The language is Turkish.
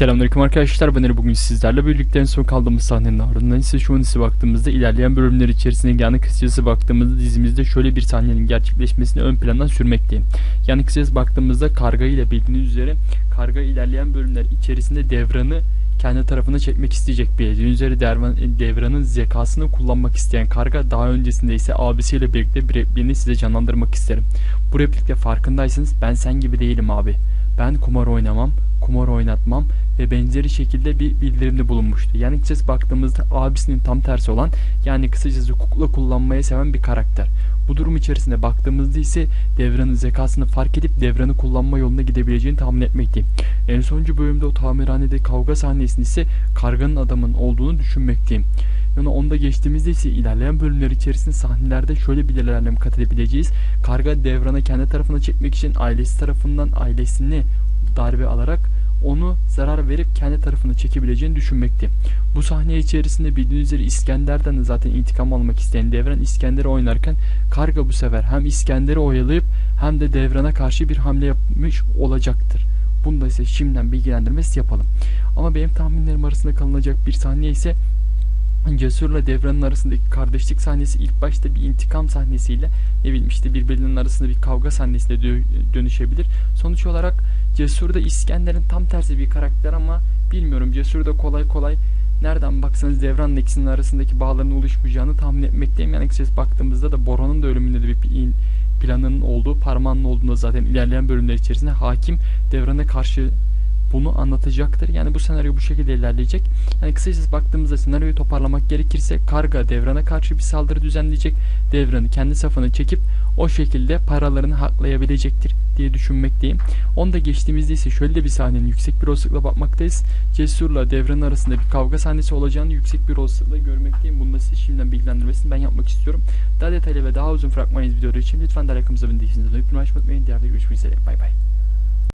Selamünaleyküm arkadaşlar ben Ali bugün sizlerle birlikte en son kaldığımız sahnenin ardından ise şu an ise baktığımızda ilerleyen bölümler içerisinde yani kısacası baktığımızda dizimizde şöyle bir sahnenin gerçekleşmesini ön plandan sürmekteyim. Yani kısacası baktığımızda karga ile bildiğiniz üzere karga ilerleyen bölümler içerisinde devranı kendi tarafına çekmek isteyecek bildiğiniz üzere Dervan, devranın zekasını kullanmak isteyen karga daha öncesinde ise abisiyle birlikte bir repliğini size canlandırmak isterim. Bu replikte farkındaysanız ben sen gibi değilim abi. Ben kumar oynamam, kumar oynatmam ve benzeri şekilde bir bildirimde bulunmuştu. Yani kısacası baktığımızda abisinin tam tersi olan yani kısacası kukla kullanmayı seven bir karakter. Bu durum içerisinde baktığımızda ise devranın zekasını fark edip devranı kullanma yoluna gidebileceğini tahmin etmekteyim. En sonuncu bölümde o tamirhanede kavga sahnesinde ise karganın adamın olduğunu düşünmekteyim. Yani onda geçtiğimizde ise ilerleyen bölümler içerisinde sahnelerde şöyle bir ilerlem kat edebileceğiz. Karga devrana kendi tarafına çekmek için ailesi tarafından ailesini darbe alarak onu zarar verip kendi tarafına çekebileceğini düşünmekte. Bu sahne içerisinde bildiğiniz üzere İskender'den de zaten intikam almak isteyen Devran İskender'i oynarken Karga bu sefer hem İskender'i oyalayıp hem de Devran'a karşı bir hamle yapmış olacaktır. Bunu da ise şimdiden bilgilendirmesi yapalım. Ama benim tahminlerim arasında kalınacak bir sahne ise Cesur'la Devran'ın arasındaki kardeşlik sahnesi ilk başta bir intikam sahnesiyle ne bileyim işte birbirlerinin arasında bir kavga sahnesine dö- dönüşebilir. Sonuç olarak Cesur da İskender'in tam tersi bir karakter ama bilmiyorum Cesur da kolay kolay nereden baksanız Devran'la ikisinin arasındaki bağların oluşmayacağını tahmin etmekteyim. Yani kısacası baktığımızda da Boron'un da ölümünde de bir planının olduğu, parmağının olduğunda zaten ilerleyen bölümler içerisinde hakim Devran'a karşı bunu anlatacaktır. Yani bu senaryo bu şekilde ilerleyecek. Yani kısacası baktığımızda senaryoyu toparlamak gerekirse Karga Devran'a karşı bir saldırı düzenleyecek. Devran'ı kendi safına çekip o şekilde paralarını haklayabilecektir diye düşünmekteyim. Onu da geçtiğimizde ise şöyle de bir sahnenin yüksek bir olasılıkla bakmaktayız. Cesur'la Devran arasında bir kavga sahnesi olacağını yüksek bir olasılıkla görmekteyim. Bunu da size şimdiden bilgilendirmesini ben yapmak istiyorum. Daha detaylı ve daha uzun fragman videoları için lütfen de alakamıza abone olmayı unutmayın. Diğer videoda görüşmek üzere. Bay bay.